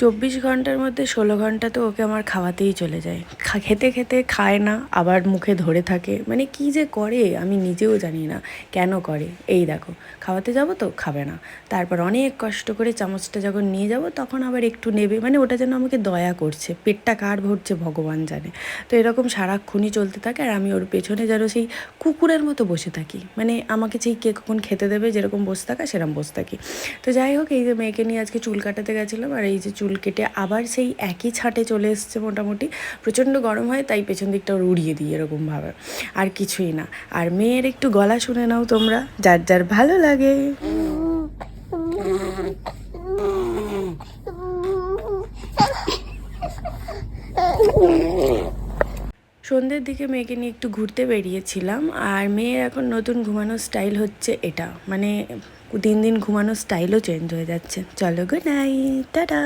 চব্বিশ ঘণ্টার মধ্যে ষোলো ঘণ্টা তো ওকে আমার খাওয়াতেই চলে যায়। খেতে খেতে খায় না, আবার মুখে ধরে থাকে। মানে কি যে করে, আমি নিজেও জানি না কেন করে। এই দেখো, খাওয়াতে যাব তো, খাবে না। তারপর অনেক কষ্ট করে চামচটা যখন নিয়ে যাব, তখন আবার একটু নেবে। মানে ওটা যেন আমাকে দয়া করছে, পেটটা কার ভরছে ভগবান জানে। তো এরকম সারাক্ষণই চলতে থাকে, আর আমি ওর পেছনে যেন সেই কুকুরের মতো বসে থাকি। মানে আমাকে সেই কে কখন খেতে দেবে, যেরকম বসে থাকা সেরকম বসে থাকি। তো যাই হোক, এই যে মেয়েকে নিয়ে আজকে চুল কাটাতে গেছিলাম, আর এই যে চুল কেটে আবার সেই একই ছাটে চলে এসছে মোটামুটি। প্রচণ্ড গরম হয়, তাই পেছন দিকটা উড়িয়ে দিই এরকমভাবে। আর কিছুই না। আর মেয়ের একটু গলা শুনে নাও তোমরা, যার যার ভালো লাগে। সন্ধ্যের দিকে মেয়েকে নিয়ে একটু ঘুরতে বেরিয়েছিলাম, আর মেয়ের এখন নতুন ঘুমানোর স্টাইল হচ্ছে এটা। মানে দিন দিন ঘুমানোর স্টাইলও চেঞ্জ হয়ে যাচ্ছে। চলো গুড নাইট টাটা